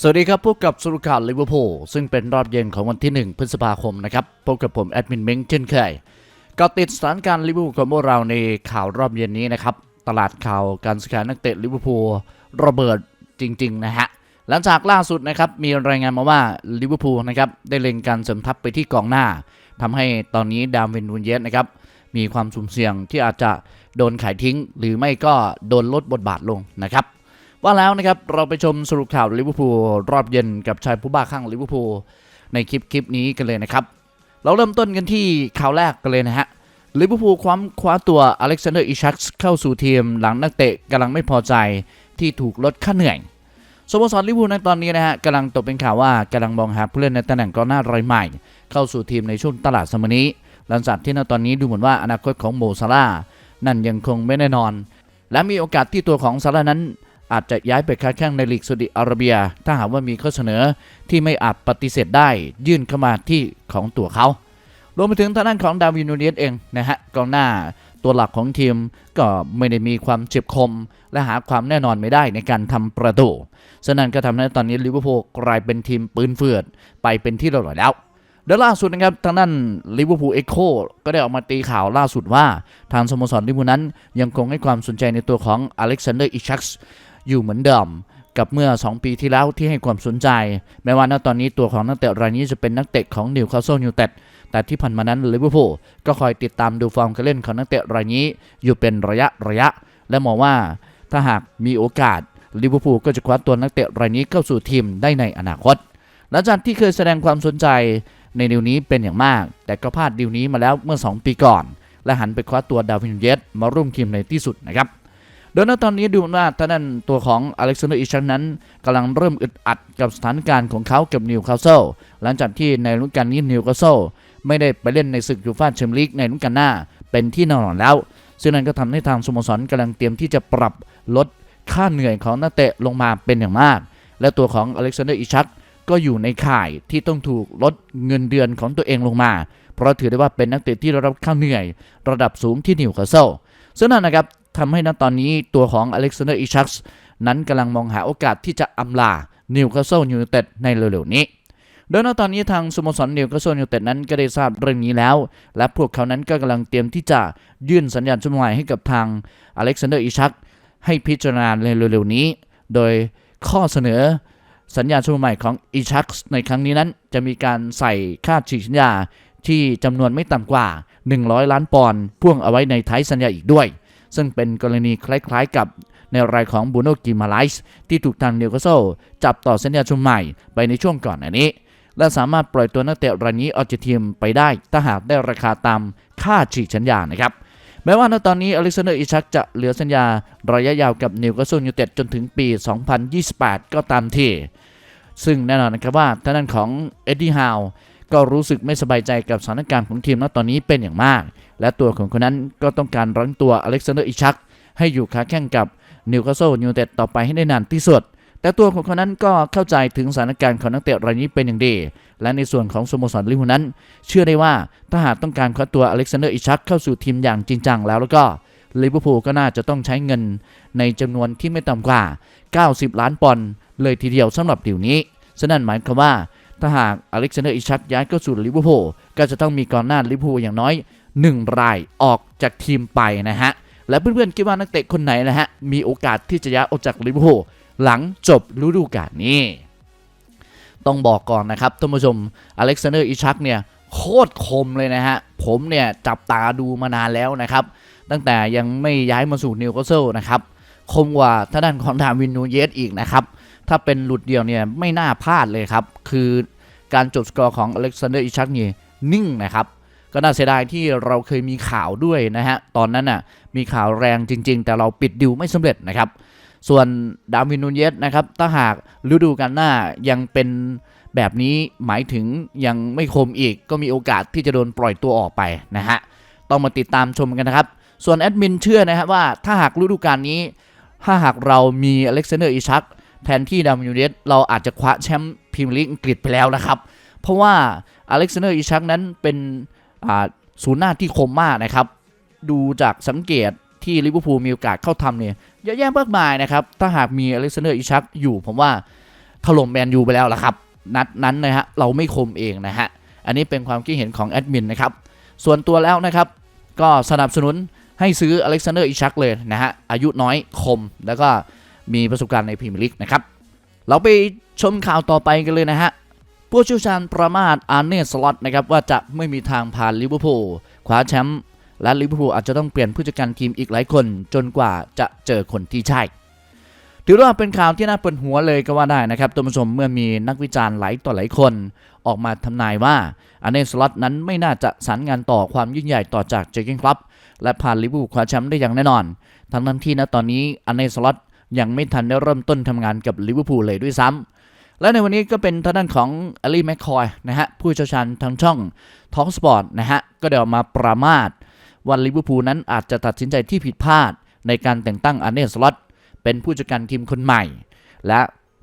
สวัสดีครับพบกับสรุปข่าวลิเวอร์พูลซึ่งเป็นรอบเย็นของวันที่ 1 พฤษภาคมนะครับพบกับผมแอดมินเม้งเช่นเคยก็ติดสถานการณ์ลิเวอร์พูลของพวกเราในข่าวรอบเย็นนี้นะครับ ตลาดข่าวการซื้อขายนักเตะลิเวอร์พูลระเบิดจริง ๆ นะฮะ หลังจากล่าสุดนะครับ มีรายงานมาว่าลิเวอร์พูลนะครับได้เล็งการเสริมทัพไปที่กองหน้าทำให้ตอนนี้ดามเวนนูนเยสนะครับมีความสุ่มเสี่ยงที่อาจจะโดนขายทิ้ง หรือไม่ก็โดนลดบทบาทลงนะครับ ว่าแล้วนะครับเราไปชมสรุปข่าวลิเวอร์พูลรอบเย็นกับชายผู้บ้าคลั่งลิเวอร์พูลในคลิปคลิปนี้กันเลยนะครับ เราเริ่มต้นกันที่ข่าวแรกกันเลยนะฮะลิเวอร์พูลคว้าคว้าตัวอเล็กซานเดอร์อิชักเข้าสู่ทีมหลังนักเตะกำลังไม่พอใจที่ถูกลดค่าเหนื่อยสโมสรลิเวอร์พูลในตอนนี้นะฮะกำลังตกเป็นข่าวว่ากำลังมองหาผู้เล่นในตำแหน่งกองหน้ารายใหม่ เข้าสู่ทีมในช่วงตลาดสมอนี้หลังจากที่ในตอนนี้ดูเหมือนว่าอนาคตของโมซาร่านั่นยังคงไม่แน่นอน และมีโอกาสที่ตัวของซาร่านั้น อาจจะย้ายไปค้าแข่งในลีกซาอุดิอาระเบีย ถ้าหากว่ามีข้อเสนอที่ไม่อาจปฏิเสธได้ยื่นเข้ามาที่ของตัวเขา รวมไปถึงทางด้านของดาวินูเนียสเองนะฮะกองหน้าตัวหลักของทีมก็ไม่ได้มีความเจ็บคม และหาความแน่นอนไม่ได้ในการทำประตูฉะนั้นก็ทำให้ตอนนี้ลิเวอร์พูลกลายเป็นทีมปืนเฟือดไปเป็นที่เรียบร้อยแล้วเดี๋ยวล่าสุดนะครับทางด้านลิเวอร์พูลเอ็กโคก็ได้ออกมาตีข่าวล่าสุดว่า ทางสโมสรลิเวอร์พูลนั้นยังคงให้ความสนใจในตัวของอเล็กซานเดอร์อิชักส์ อยู่เหมือนเดิมกับเมื่อ 2 ปีที่แล้วที่ให้ความสนใจ แม้ว่าณตอนนี้ตัวของนักเตะรายนี้จะเป็นนักเตะของนิวคาสเซิลยูไนเต็ดแต่ที่ผ่านมานั้นลิเวอร์พูลก็คอยติดตามดูฟอร์มการเล่นของนักเตะรายนี้ อยู่เป็นระยะระยะ และมองว่าถ้าหากมีโอกาสลิเวอร์พูลก็จะคว้าตัวนักเตะรายนี้เข้าสู่ทีมได้ในอนาคต หลังจากที่เคยแสดงความสนใจในดีลนี้เป็นอย่างมาก แต่ก็พลาดดีลนี้มาแล้วเมื่อ 2 ปีก่อน และหันไปคว้าตัวดาวินเยสมาร่วมทีมในที่สุดนะครับ โดยณตอนนี้ดูว่าท่านั้นตัวของอเล็กซานเดอร์อิชันนั้นกำลังเริ่มอึดอัดกับสถานการณ์ของเขากับนิวคาสเซิลหลังจากที่ในฤดูกาลนี้นิวคาสเซิลไม่ได้ไปเล่นในศึกยูฟ่าแชมเปี้ยนลีกในฤดูกาลหน้าเป็นที่แน่นอนแล้ว ซึ่งนั่นก็ทำให้ทางสโมสรกำลังเตรียมที่จะปรับลดค่าเหนื่อยของนักเตะลงมาเป็นอย่างมาก และตัวของอเล็กซานเดอร์อิชักก็อยู่ในข่ายที่ต้องถูกลดเงินเดือนของตัวเองลงมา เพราะถือได้ว่าเป็นนักเตะที่ได้รับค่าเหนื่อย ระดับสูงที่นิวคาสเซิล ซึ่งนั่นนะครับทำให้ณตอนนี้ตัวของอเล็กซานเดอร์อิชักนั้นกำลังมองหาโอกาสที่จะอำลานิวคาสเซิลยูไนเต็ดในเร็วๆนี้ โดยณตอนนี้ทางสโมสรนิวคาสเซิลยูไนเต็ดนั้นก็ได้ทราบเรื่องนี้แล้ว และพวกเขานั้นก็กำลังเตรียมที่จะยื่นสัญญาณชั่วโมงใหม่ให้กับทางอเล็กซานเดอร์อิชักให้พิจารณาในเร็วๆนี้ โดยข้อเสนอสัญญาชั่วโมงใหม่ของอิชักในครั้งนี้นั้น จะมีการใส่ค่าฉีกสัญญา ที่จำนวนไม่ต่ำกว่า 100 ล้านปอนด์พ่วงเอาไว้ในท้ายสัญญาอีกด้วย ซึ่งเป็นกรณีคล้ายๆกับในรายของบูโนกิมาไลส์ที่ถูกทางนิวคาสเซิลจับต่อสัญญาชุมใหม่ไปในช่วงก่อนอันนี้ และสามารถปล่อยตัวนักเตะรายนี้ออกจากทีมไปได้ถ้าหากได้ราคาตามค่าฉีกสัญญานะครับแม้ว่าณตอนนี้อเล็กซานเดอร์อิชักจะเหลือสัญญาระยะยาวกับนิวคาสเซิลยูเต็ดจนถึงปี 2028 ก็ตามที่ ซึ่งแน่นอนนะครับว่าทางด้านของเอ็ดดี้ฮาว ก็รู้สึกไม่สบายใจกับสถานการณ์ของทีมณตอนนี้เป็นอย่างมาก และตัวของคนนั้นก็ต้องการรั้งตัวอเล็กซานเดอร์อิชัก ให้อยู่ขาแข่งกับนิวคาสเซิลยูไนเต็ดต่อไปให้ได้นานที่สุด แต่ตัวของคนนั้นก็เข้าใจถึงสถานการณ์ของนักเตะรายนี้เป็นอย่างดี และในส่วนของสโมสรลิเวอร์พูลนั้น เชื่อได้ว่าถ้าหากต้องการคว้าตัวอเล็กซานเดอร์อิชักเข้าสู่ทีมอย่างจริงจังแล้วแล้วก็ลิเวอร์พูลก็น่าจะต้องใช้เงินในจำนวนที่ไม่ต่ำกว่า 90 ล้านปอนด์เลยทีเดียวสำหรับดีลนี้ฉะนั้นหมายความว่า ถ้าหากอเล็กซานเดอร์อิชักย้ายเข้าสู่ลิเวอร์พูลก็จะต้องมีกองหน้าลิเวอร์พูลอย่างน้อย 1 รายออกจากทีมไปนะฮะ และเพื่อนๆคิดว่านักเตะคนไหนนะฮะ มีโอกาสที่จะย้ายออกจากลิเวอร์พูลหลังจบฤดูกาลนี้ต้องบอกก่อนนะครับท่านผู้ชมอเล็กซานเดอร์อิชักเนี่ยโคตรคมเลยนะฮะ ผมเนี่ยจับตาดูมานานแล้วนะครับ ตั้งแต่ยังไม่ย้ายมาสู่นิวคาสเซิลนะครับ คมกว่าท่านด้านของดาวินนูเยสอีกนะครับ ถ้าเป็นหลุดเดียวเนี่ยไม่น่าพลาดเลยครับ คือการจบสกอร์ของอเล็กซานเดอร์อิชักนี่นิ่งนะครับ ก็น่าเสียดายที่เราเคยมีข่าวด้วยนะฮะ ตอนนั้นน่ะมีข่าวแรงจริง ๆ แต่เราปิดดิวไม่สำเร็จนะครับ ส่วนดาวินนูเยสนะครับ ถ้าหากฤดูกาลหน้ายังเป็นแบบนี้หมายถึงยังไม่คมอีกก็มีโอกาสที่จะโดนปล่อยตัวออกไปนะฮะ ต้องมาติดตามชมกันนะครับ ส่วนแอดมินเชื่อนะครับว่าถ้าหากฤดูกาลนี้ ถ้าหากเรามีอเล็กซานเดอร์อิชัก แทนที่ดาวินนูเยสเราอาจจะคว้าแชมป์พรีเมียร์ลีกอังกฤษไปแล้วนะครับ เพราะว่าอเล็กซานเดอร์อิชักนั้นเป็นศูนย์หน้าที่คมมากนะครับ ดูจากสังเกตที่ลิเวอร์พูลมีโอกาสเข้าทำเนี่ยเยอะแยะมากมายนะครับ ถ้าหากมีอเล็กซานเดอร์อิชักอยู่ผมว่าถล่มแมนยูไปแล้วละครับ นัดนั้นนะฮะเราไม่คมเองนะฮะอันนี้เป็นความคิดเห็นของแอดมินนะครับส่วนตัวแล้วนะครับก็สนับสนุนให้ซื้ออเล็กซานเดอร์อิชักเลยนะฮะอายุน้อยคมแล้วก็ มีประสบการณ์ในพรีเมียร์ลีกนะครับ เราไปชมข่าวต่อไปกันเลยนะฮะผู้เชี่ยวชาญประมาทอาร์เนสล็อตนะครับว่าจะไม่มีทางผ่านลิเวอร์พูลคว้าแชมป์และลิเวอร์พูลอาจจะต้องเปลี่ยนผู้จัดการทีมอีกหลายคน จนกว่าจะเจอคนที่ใช่ถือว่าเป็นข่าวที่น่าปวดหัวเลยก็ว่าได้นะครับท่านผู้ชมเมื่อมีนักวิจารณ์หลายต่อหลายคน ออกมาทำนายว่าอาร์เนสล็อตนั้นไม่น่าจะสารงานต่อความยิ่งใหญ่ต่อจากเจเกนคลับและผ่านลิเวอร์พูลคว้าแชมป์ได้อย่างแน่นอน ทั้งนั้นที่ณตอนนี้อาร์เนสล็อต ยังไม่ทันได้เริ่มต้นทำงานกับลิเวอร์พูลเลยด้วยซ้ำและในวันนี้ก็เป็นทางด้านของอลีแมคคอยนะฮะผู้เชี่ยวชาญทางช่องท้องสปอร์ตนะฮะก็ได้ออกมาประมาทว่าลิเวอร์พูลนั้นอาจจะตัดสินใจที่ผิดพลาด ในการแต่งตั้งอาร์เนสล็อตเป็นผู้จัดการทีมคนใหม่ และ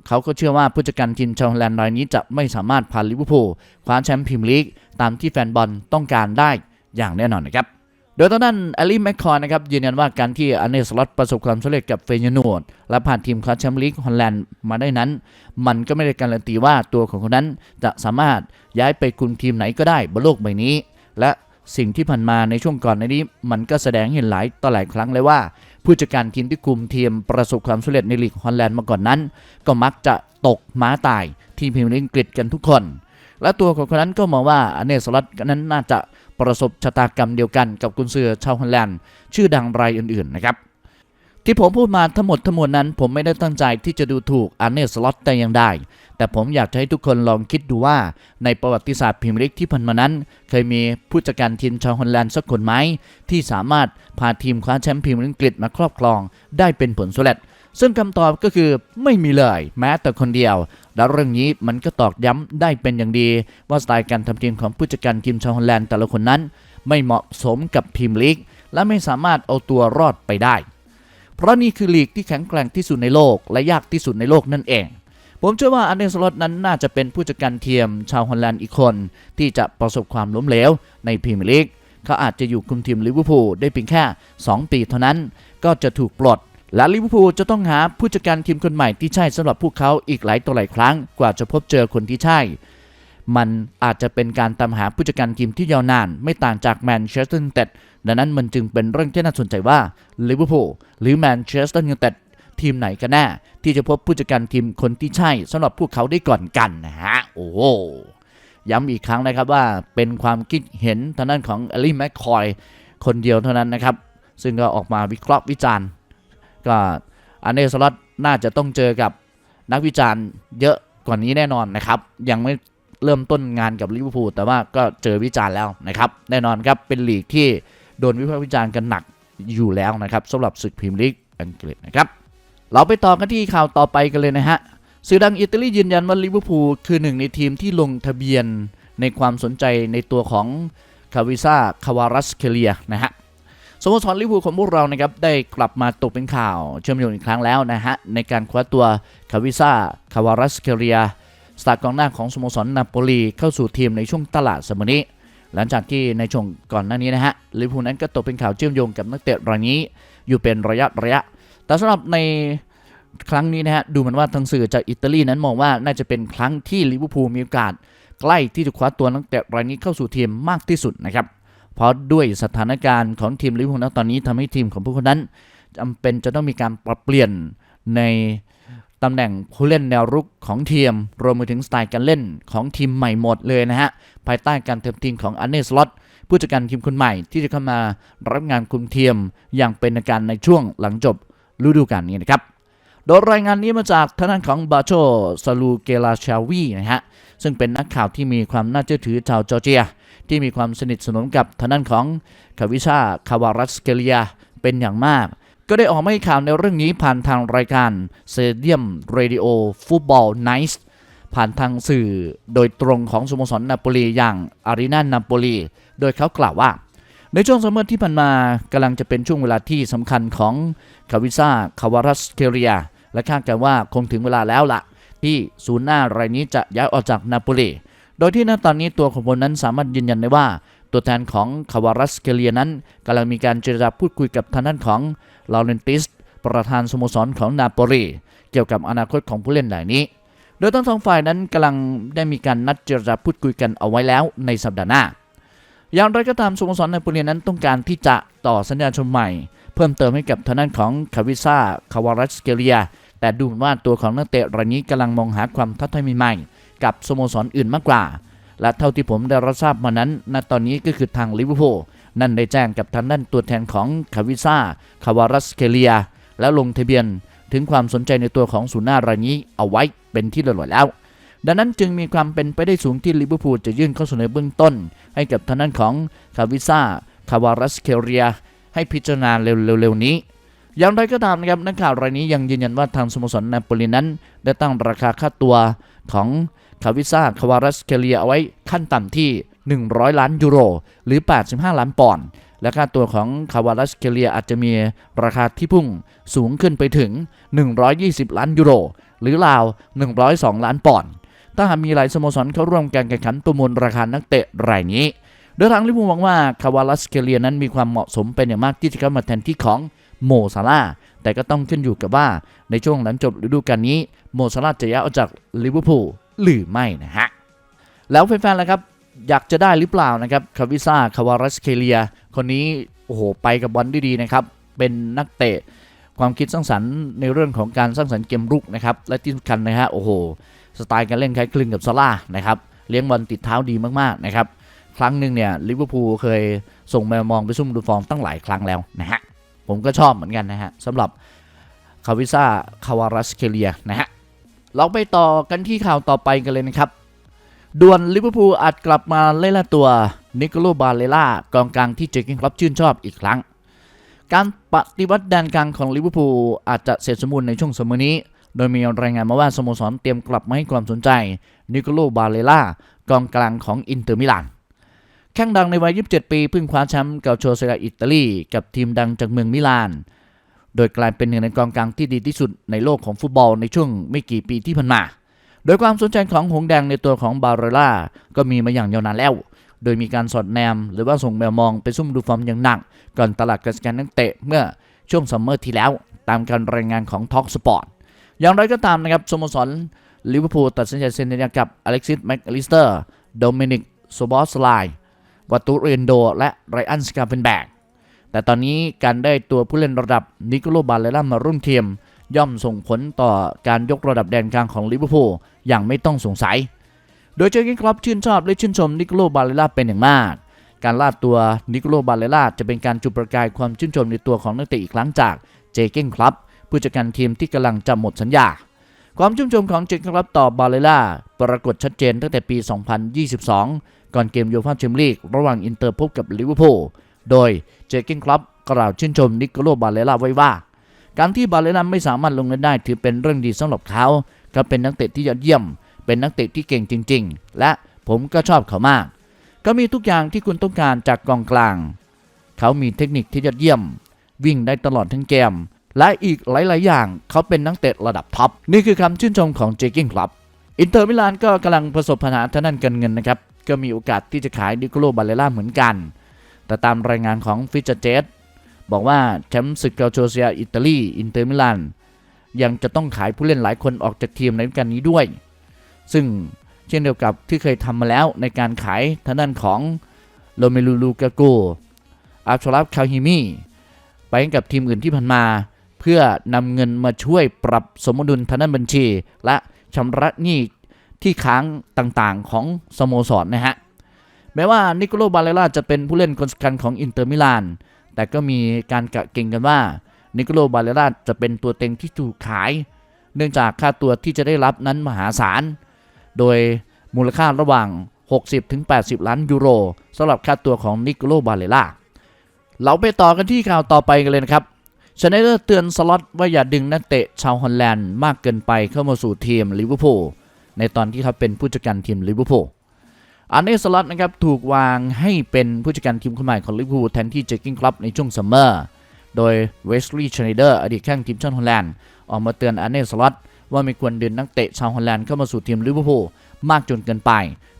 เขาก็เชื่อว่าผู้จัดการทีมชาวแลนด์รายนี้จะไม่สามารถพาลิเวอร์พูลคว้าแชมป์พรีเมียร์ลีกตามที่แฟนบอลต้องการได้อย่างแน่นอนนะครับ โดยตอนนั้นอลีแมคคอยนะครับยืนยันว่าการที่อเนสลอตประสบความสำเร็จกับเฟยนูดและผ่านทีมคว้าแชมป์ลีกฮอลแลนด์มาได้นั้น มันก็ไม่ได้การันตีว่าตัวของคนนั้นจะสามารถย้ายไปคุมทีมไหนก็ได้บนโลกใบนี้ และสิ่งที่ผ่านมาในช่วงก่อนในนี้ มันก็แสดงเห็นหลายต่อหลายครั้งเลยว่า ผู้จัดการทีมที่คุมทีมประสบความสำเร็จในลีกฮอลแลนด์มาก่อนนั้น ก็มักจะตกม้าตายที่พรีเมียร์อังกฤษกันทุกคน และตัวของคนนั้นก็มองว่าอเนสลอตนั้นน่าจะ ประสบชะตากรรมเดียวกันกับกุนซือชาวฮอลแลนด์ชื่อดังรายอื่นๆนะครับที่ผมพูดมาทั้งหมดทั้งมวลนั้น ผมไม่ได้ตั้งใจที่จะดูถูกอาร์เนสล็อตแต่อย่างใดแต่ผมอยากจะให้ทุกคนลองคิดดูว่าในประวัติศาสตร์พรีเมียร์ลีกที่ผ่านมานั้น เคยมีผู้จัดการทีมชาวฮอลแลนด์สักคนไหมที่สามารถพาทีมคว้าแชมป์พรีเมียร์ลีกอังกฤษมาครอบครองได้เป็นผลสำเร็จ ซึ่งคำตอบก็คือไม่มีเลย แม้แต่คนเดียว และเรื่องนี้มันก็ตอกย้ำได้เป็นอย่างดี ว่าสไตล์การทำทีมของผู้จัดการทีมชาวฮอลแลนด์แต่ละคนนั้น ไม่เหมาะสมกับพรีมลีก และไม่สามารถเอาตัวรอดไปได้ เพราะนี่คือลีกที่แข็งแกร่งที่สุดในโลก และยากที่สุดในโลกนั่นเอง ผมเชื่อว่าอันเดนสลอตนั้นน่าจะเป็นผู้จัดการทีมชาวฮอลแลนด์อีกคน ที่จะประสบความล้มเหลวในพรีเมียร์ลีกเขาอาจจะอยู่คุมทีมลิเวอร์พูลได้เพียงแค่ 2 ปีเท่านั้น ก็จะถูกปลด และลิเวอร์พูลจะต้องหาผู้จัดการทีมคนใหม่ที่ใช่สำหรับพวกเขาอีกหลายต่อหลายครั้งกว่าจะพบเจอคนที่ใช่ มันอาจจะเป็นการตามหาผู้จัดการทีมที่ยาวนาน ไม่ต่างจากแมนเชสเตอร์ยูไนเต็ดดังนั้นมันจึงเป็นเรื่องที่น่าสนใจว่าลิเวอร์พูลหรือแมนเชสเตอร์ยูไนเต็ดทีมไหนกันแน่ที่จะพบผู้จัดการทีมคนที่ใช่สำหรับพวกเขาได้ก่อนกันนะฮะโอ้ย้ำอีกครั้งนะครับว่าเป็นความคิดเห็นทางด้านของอลีแมคคอยคนเดียวเท่านั้นนะครับ ซึ่งก็ออกมาวิเคราะห์วิจารณ์ ก็อันเนสล็อตน่าจะต้องเจอกับนักวิจารณ์เยอะกว่านี้แน่นอนนะครับ ยังไม่เริ่มต้นงานกับลิเวอร์พูลแต่ว่าก็เจอวิจารณ์แล้วนะครับ แน่นอนครับเป็นลีกที่โดนวิพากษ์วิจารณ์กันหนักอยู่แล้วนะครับสำหรับศึกพรีเมียร์ลีกอังกฤษนะครับ เราไปต่อกันที่ข่าวต่อไปกันเลยนะฮะสื่อดังอิตาลียืนยันว่าลิเวอร์พูลคือหนึ่งในทีมที่ลงทะเบียนในความสนใจในตัวของคาวิซาคาวารัสเคเลียนะฮะ สโมสรลิเวอร์พูลของพวกเรานะครับได้กลับมาตกเป็นข่าวเชื่อมโยงอีกครั้งแล้วนะฮะ ในการคว้าตัวคาวิซาคาวารัสเคเลียสตาร์กองหน้าของสโมสรนาโปลีเข้าสู่ทีมในช่วงตลาดสมนี้ หลังจากที่ในช่วงก่อนหน้านี้นะฮะลิเวอร์พูลนั้นก็ตกเป็นข่าวเชื่อมโยงกับนักเตะรายนี้ อยู่เป็นระยะระยะ แต่สำหรับในครั้งนี้นะฮะดูเหมือนว่าทางสื่อจากอิตาลีนั้นมองว่าน่าจะเป็นครั้งที่ลิเวอร์พูลมีโอกาสใกล้ที่จะคว้าตัวนักเตะรายนี้เข้าสู่ทีมมากที่สุดนะครับ เพราะด้วยสถานการณ์ของทีมลิเวอร์พูลณตอนนี้ทำให้ทีมของพวกคนนั้นจำเป็นจะต้องมีการปรับเปลี่ยนในตำแหน่งผู้เล่นแนวรุกของทีม รวมไปถึงสไตล์การเล่นของทีมใหม่หมดเลยนะฮะ ภายใต้การเติมทีมของอันเนสลอตผู้จัดการทีมคนใหม่ที่จะเข้ามารับงานคุมทีมอย่างเป็นทางการในช่วงหลังจบฤดูกาลนี้นะครับ โดยรายงานนี้มาจากทางด้านของบาโชซาลูเกลาชาวีนะฮะ ซึ่งเป็นนักข่าวที่มีความน่าเชื่อถือชาวจอร์เจีย ที่มีความสนิทสนมกับทางด้านของคาวิชาคาวารัสเกลียเป็นอย่างมาก ก็ได้ออกมาให้ข่าวในเรื่องนี้ผ่านทางรายการเซเดียมเรดิโอฟุตบอลไนท์ผ่านทางสื่อโดยตรงของสโมสรนาโปลีอย่างอารีนานาโปลีโดยเขากล่าวว่า ในช่วงซัมเมอร์ที่ผ่านมากำลังจะเป็นช่วงเวลาที่สำคัญของคาวิซาคาวารัสเกเลีย และคาดกันว่าคงถึงเวลาแล้วล่ะ ที่ศูนย์หน้ารายนี้จะย้ายออกจากนาโปลี โดยที่ณตอนนี้ตัวของพลนั้นสามารถยืนยันได้ว่า ตัวแทนของคาวารัสเกเลียนั้นกำลังมีการเจรจาพูดคุยกับทางด้านของลาเรนติสประธานสโมสรของนาโปลีเกี่ยวกับอนาคตของผู้เล่นรายนี้โดโดยทั้งสองฝ่ายนั้นกำลังได้มีการนัดเจรจาพูดคุยกันเอาไว้แล้วในสัปดาห์หน้า อย่างไรก็ตามสโมสรนาโปลีนั้นต้องการที่จะต่อสัญญาชมใหม่ เพิ่มเติมให้กับทางด้านของคาวิซ่าคาวารัสเกเลียแต่ดูเหมือนว่าตัวของนักเตะรายนี้กำลังมองหาความท้าทายใหม่ๆ กับสโมสรอื่นมากกว่า และเท่าที่ผมได้รับทราบมานั้น ณ ตอนนี้ก็คือทางลิเวอร์พูลนั่นได้แจ้งกับทางด้านตัวแทนของคาวิซ่าคาวารัสเกเลีย แล้วลงทะเบียนถึงความสนใจในตัวของศูนย์หน้ารายนี้เอาไว้เป็นที่เรียบร้อยแล้ว ดังนั้นจึงมีความเป็นไปได้สูงที่ลิเวอร์พูลจะยื่นข้อเสนอเบื้องต้น ให้กับทางด้านของคาวิซ่าคาวารัสเคเรีย ให้พิจารณาเร็วๆนี้อย่างไรก็ตามนะครับนักข่าวรายนี้ยังยืนยันว่าทางสโมสรนาโปลีนั้น ได้ตั้งราคาค่าตัวของ คาวิซ่าคาวารัสเคเรียเอาไว้ขั้นต่ำที่ 100 ล้านยูโร หรือ 85 ล้านปอนด์และค่าตัวของคาวารัสเคเรียอาจจะมีราคาที่พุ่งสูงขึ้นไปถึง 120 ล้านยูโร หรือราว 102 ล้านปอนด์ถ้าหากมีหลายสโมสรเข้าร่วมการแข่งขันประมูลราคานักเตะรายนี้โดยทางลิเวอร์พูลหวังว่าคาวาลัสเคเลียนั้นมีความเหมาะสมเป็นอย่างมากที่จะเข้ามาแทนที่ของโมซาลาแต่ก็ต้องขึ้นอยู่กับว่าในช่วงหลังจบฤดูกาลนี้โมซาลาจะย้ายออกจากลิเวอร์พูล หรือไม่นะฮะ แล้วแฟนๆล่ะครับ อยากจะได้หรือเปล่านะครับคาวิซ่าคาวารัสเคเลีย คนนี้ โอ้โห ไปกับบอลได้ดีนะครับ เป็นนักเตะ ความคิดสร้างสรรค์ในเรื่องของการสร้างสรรค์เกมรุกนะครับ และที่สำคัญนะฮะ โอ้โห สไตล์การเล่นคล้ายคลึงกับซาร่านะครับ เลี้ยงบอลติดเท้าดีมากๆนะครับ ครั้งหนึ่งเนี่ยลิเวอร์พูลเคยส่งแมวมองไปซุ่มดูฟอร์มตั้งหลายครั้งแล้วนะฮะ ผมก็ชอบเหมือนกันนะฮะสำหรับคาวิซ่าคาวารัสเคเลียนะฮะ เราไปต่อกันที่ข่าวต่อไปกันเลยนะครับด่วนลิเวอร์พูลอาจกลับมาเล่นละตัวนิโคโลบาเลล่ากองกลางที่เจคกินคลับชื่นชอบอีกครั้ง การปฏิวัติแดนกลางของลิเวอร์พูลอาจจะเสร็จสมบูรณ์ในช่วงสมอนี้ โดยมีรายงานมาว่าสโมสรเตรียมกลับมาให้ความสนใจนิโคโลบาเลล่ากองกลางของอินเตอร์มิลานแข้งดังในวัย 27 ปีเพิ่งคว้าแชมป์เกาโชเซกาอิตาลี กับทีมดังจากเมืองมิลาน โดยกลายเป็นหนึ่งในกองกลางที่ดีที่สุดในโลกของฟุตบอลในช่วงไม่กี่ปีที่ผ่านมา โดยความสนใจของหงแดงในตัวของบาร์เรล่าก็มีมาอย่างยาวนานแล้ว โดยมีการสอดแนม หรือว่าส่งแมวมองไปซุ่มดูฟอร์มอย่างหนัก ก่อนตลาดการสแกนนักเตะเมื่อช่วงซัมเมอร์ที่แล้ว ตามการรายงานของท็อกสปอร์ตอย่างไรก็ตามนะครับสโมสรลิเวอร์พูลตัดสินใจเซ็นสัญญากับอเล็กซิสแม็กอลิสเตอร์โดมินิกโซบอสไลวัตูเรนโด และไรอันสกาเปนแบก แต่ตอนนี้การได้ตัวผู้เล่นระดับนิโคโลบาเลล่ามาร่วมทีม ย่อมส่งผลต่อการยกระดับแดนกลางของลิเวอร์พูลอย่างไม่ต้องสงสัย โดยเจอร์เกนครอปชื่นชอบและชื่นชมนิโคโลบาเลล่าเป็นอย่างมาก การลาดตัวนิโคโลบาเลล่าจะเป็นการจุดประกายความชื่นชมในตัวของนักเตะอีกครั้งจากเจเกนคลับผู้จัดการทีมที่กำลังจะหมดสัญญา ความชื่นชมของเจเกนคลับต่อบาเลล่าปรากฏชัดเจนตั้งแต่ปี 2022 ก่อนเกมโยฟ่าแชมเปี้ยนลีกระหว่างอินเตอร์พบกับลิเวอร์พูล โดยเจเกนคลับกล่าวชื่นชมนิโคโลบาเลล่าไว้ว่า การที่บาเลล่าไม่สามารถลงเล่นได้ถือเป็นเรื่องดีสำหรับเขาเขาเป็นนักเตะที่ยอดเยี่ยม เป็นนักเตะที่เก่งจริง ๆ และผมก็ชอบเขามาก ก็มีทุกอย่างที่คุณต้องการจากกองกลาง เขามีเทคนิคที่ยอดเยี่ยม วิ่งได้ตลอดทั้งเกม และอีกหลาย ๆ อย่าง เขาเป็นนักเตะระดับท็อป นี่คือคำชื่นชมของเจกิ้งครับ อินเตอร์มิลานก็กำลังประสบปัญหาทางด้านการเงินนะครับ ก็มีโอกาสที่จะขายดิโกโลบาเลล่าเหมือนกัน แต่ตามรายงานของฟิชเจตบอกว่าแชมป์ศึกเกาโชเซียอิตาลีอินเตอร์มิลานยังจะต้องขายผู้เล่นหลายคนออกจากทีมในฤดูกาลนี้ด้วย ซึ่งเช่นเดียวกับที่เคยทำมาแล้วในการขายทางด้านของโรเมลูลูกาโกอัลชลับคาฮิมีไปให้กับทีมอื่นที่ผ่านมา เพื่อนำเงินมาช่วยปรับสมดุลทางด้านบัญชี และชำระหนี้ที่ค้างต่างๆของสโมสรนะฮะ แม้ว่านิโคโลบาเลล่าจะเป็นผู้เล่นคนสำคัญของอินเตอร์มิลาน แต่ก็มีการกะเก่งกันว่านิโคโลบาเลล่าจะเป็นตัวเต็งที่ถูกขาย เนื่องจากค่าตัวที่จะได้รับนั้นมหาศาล โดยมูลค่าระหว่าง 60-80 ล้านยูโรสำหรับค่าตัวของนิโคโลบาเลล่า เราไปต่อกันที่ข่าวต่อไปกันเลยนะครับชนเดอร์เตือนสล็อตว่าอย่าดึงนักเตะชาวฮอลแลนด์มากเกินไปเข้ามาสู่ทีมลิเวอร์พูลในตอนที่เขาเป็นผู้จัดการทีมลิเวอร์พูล อันเนสล็อตนะครับถูกวางให้เป็นผู้จัดการทีมคนใหม่ของลิเวอร์พูลแทนที่เจคกิ้งคลับในช่วงซัมเมอร์โดยเวสลีย์ชไนเดอร์อดีตแข้งทีมชาติฮอลแลนด์ออกมาเตือนอันเนสล็อตว่าไม่ควรดึงนักเตะชาวฮอลแลนด์เข้ามาสู่ทีมลิเวอร์พูลมากจนเกินไป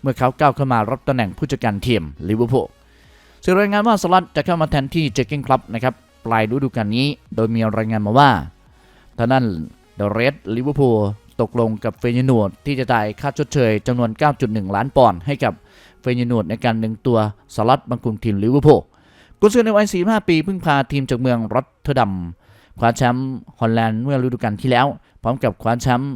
เมื่อเขาก้าวเข้ามารับตำแหน่งผู้จัดการทีมลิเวอร์พูลสื่อรายงานว่าสล็อตจะเข้ามาแทนที่เจคกิ้งคลับนะครับปลายฤดูกาลนี้ โดยมีรายงานมาว่าทางด้านเดอะเรดลิเวอร์พูล ตกลงกับเฟยนูดที่จะจ่ายค่าชดเชยจำนวน 9.1 ล้านปอนด์ให้กับเฟยนูดในการดึงตัวสลัดบังคุมทีมลิเวอร์พูลกุนซือในวัย 45 ปีเพิ่งพาทีมจากเมืองรอตเทอร์ดัมคว้าแชมป์ฮอลแลนด์เมื่อฤดูกาลที่แล้ว พร้อมกับคว้าแชมป์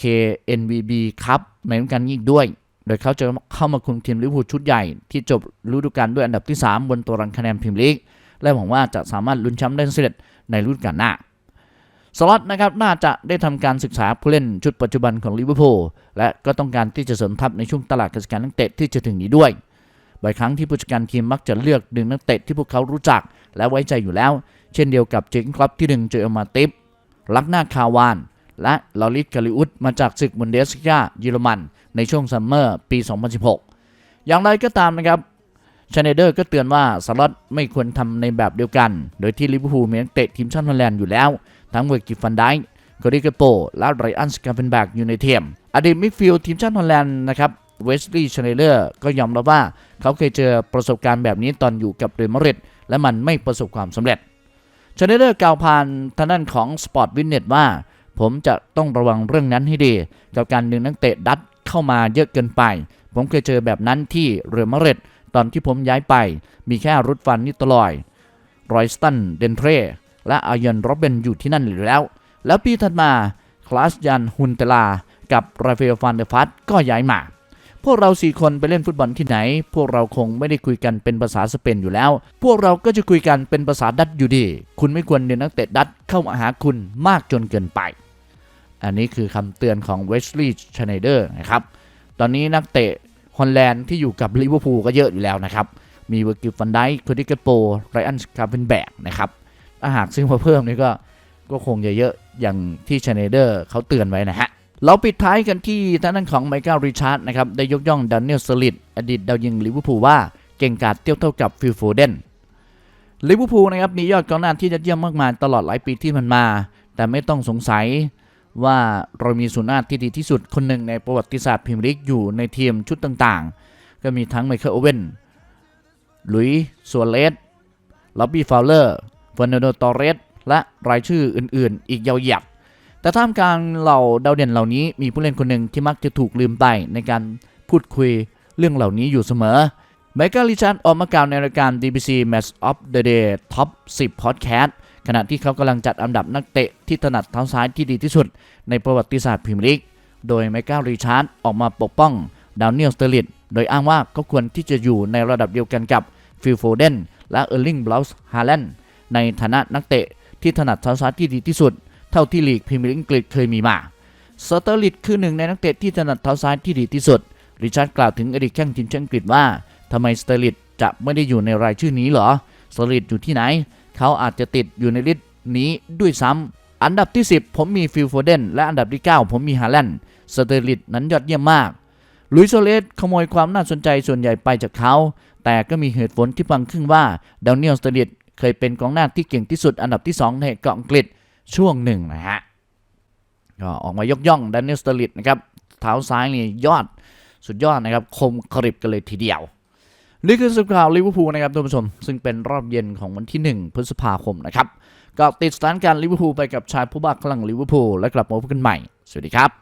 KNVB ครับในฤดูกาลนี้อีกด้วย โดยเขาจะเข้ามาคุมทีมลิเวอร์พูลชุดใหญ่ ที่จบฤดูกาลด้วยอันดับที่ 3 บนตารางคะแนนพรีเมียร์ลีกและหวังว่าจะสามารถลุ้นแชมป์ได้สำเร็จในฤดูกาลหน้า สล็อตนะครับน่าจะได้ทำการศึกษาผู้เล่นชุดปัจจุบันของลิเวอร์พูลและก็ต้องการที่จะเสริมทัพในช่วงตลาดการจัดการนักเตะที่จะถึงนี้ด้วยบ่อยครั้งที่ผู้จัดการทีมมักจะเลือกดึงนักเตะที่พวกเขารู้จัก และไว้ใจอยู่แล้ว เช่นเดียวกับเจคคลับที่ดึงเจอมาติฟลักหน้าคาวาน และลอริสกาลิอุสมาจากศึกบุนเดสกาเยอรมัน ในช่วงซัมเมอร์ปี 2016 อย่างไรก็ตามนะครับชาเนเดอร์ก็เตือนว่าสล็อตไม่ควรทำในแบบเดียวกัน โดยที่ลิเวอร์พูลมีนักเตะทีมชาติฮอลแลนด์อยู่แล้ว ทั้งเวอร์กิฟันไดค์โคดิเกโป และไรอันสกาเฟนแบกอยู่ในทีมอดีตมิดฟิลด์ทีมชาติฮอลแลนด์นะครับเวสลีย์ชเนเดอร์ก็ยอมรับว่าเขาเคยเจอประสบการณ์แบบนี้ตอนอยู่กับเรอัลมาดริดและมันไม่ประสบความสำเร็จชเนเดอร์กล่าวผ่านทางด้านของสปอร์ตวินเน็ตว่า ผมจะต้องระวังเรื่องนั้นให้ดี กับการดึงนักเตะดัตเข้ามาเยอะเกินไป ผมเคยเจอแบบนั้นที่เรอัลมาดริดตอนที่ผมย้ายไป มีแค่รุดฟันนิตลอยรอยสตันเดนเทร และอายันโรเบนอยู่ที่นั่นอยู่แล้ว แล้วปีถัดมาคลาสยันฮุนเตลา กับราฟเอลฟานเดฟัตก็ย้ายมา พวกเราสี่คนไปเล่นฟุตบอลที่ไหน พวกเราคงไม่ได้คุยกันเป็นภาษาสเปนอยู่แล้ว พวกเราก็จะคุยกันเป็นภาษาดัตอยู่ดี คุณไม่ควรเรียนนักเตะดัตเข้ามาหาคุณมากจนเกินไป อันนี้คือคำเตือนของเวสลีย์ชไนเดอร์นะครับ ตอนนี้นักเตะฮอลแลนด์ที่อยู่กับลิเวอร์พูลก็เยอะอยู่แล้วนะครับ มีเวอร์กิลฟันไดค์โคดิเกโปไรอันคาร์เ e นแบกนะครับ ถ้าหากซึ่งมาเพิ่มนี่ก็ก็คงจะเยอะอย่างที่ชไนเดอร์เขาเตือนไว้นะฮะ เราปิดท้ายกันที่ทางด้านของไมเคิลริชาร์ดนะครับ ได้ยกย่องด a น i e l ลสลิดอดีตดาวยิงลิเวอร์พูลว่าเก่งกาจเทียบเท่ากับฟิลโฟเดนลิเวอร์พูลนะครับมียอดกองหน้าที่ยอดเยี่ยมมากมายตลอดหลายปีที่มันมา แต่ไม่ต้องสงสัยว่าเรามีศูนย์หน้าที่ดีที่สุดคนหนึ่งในประวัติศาสตร์พรีเมียร์ลีกอยู่ในทีมชุดต่างๆ ก็มีทั้งไมเคิลโอเวนลุยส์ซัวเรสล็อบบี้ฟาวเลอร์ ฟอร์นันโดตอเรสและรายชื่ออื่นๆ อีกยาวเหยียด แต่ท่ามกลางเหล่าดาวเด่นเหล่านี้มีผู้เล่นคนหนึ่งที่มักจะถูกลืมไปในการพูดคุยเรื่องเหล่านี้อยู่เสมอไมเคิลริชาร์ดออกมากล่าวในรายการ DBC Match of the Day Top 10 Podcast ขณะที่เขากำลังจัดอันดับนักเตะที่ถนัดเท้าซ้ายที่ดีที่สุด ในประวัติศาสตร์พรีเมียร์ลีก โดยไมเคิลริชาร์ดออกมาปกป้องดาวเนียลสเตอร์ลิดโดยอ้างว่าเขาควรที่จะอยู่ในระดับเดียวกันกับฟิลโฟเดนและเออร์ลิงบลาส์ฮาแลนด์ ในฐานะนักเตะที่ถนัดเท้าซ้ายที่ดีที่สุด เท่าที่ลีกพรีเมียร์ลีกอังกฤษเคยมีมาสเตอร์ลิดคือหนึ่งในนักเตะที่ถนัดเท้าซ้ายที่ดีที่สุด ริชาร์ดกล่าวถึงอดีตแข้งทีมชาติอังกฤษว่าทำไมสเตอร์ลิดจะไม่ได้อยู่ในรายชื่อนี้หรอ สเตอร์ลิดอยู่ที่ไหน เขาอาจจะติดอยู่ในลิสต์นี้ด้วยซ้ำ อันดับที่ 10 ผมมีฟิลโฟเดน และอันดับที่ 9 ผมมีฮาแลนด์ สเตอร์ลิดนั้นยอดเยี่ยมมาก ลุยโซเลสขโมยความน่าสนใจส่วนใหญ่ไปจากเขา แต่ก็มีเหตุผลที่ฟังขึ้นว่าดาวเนียลสเตอร์ลิด เคยเป็นกองหน้าที่เก่งที่สุดอันดับที่ 2 ในเกาะอังกฤษช่วงหนึ่งนะฮะก็ออกมายกย่องด a น i e l สเตอร์ลิดนะครับเท้าซ้ายนี่ยอดสุดยอดนะครับคมกริบกันเลยทีเดียวนี่คือสุดข่าวลิเวอร์พูลนะครับท่านผู้ชม ซึ่งเป็นรอบเย็นของวันที่ 1 พฤษภาคมนะครับก็ติดสถานการณ์ลิเวอร์พูลไปกับชายผู้บ้าคลั่งลิเวอร์พูลและกลับมาพบกันใหม่ สวัสดีครับ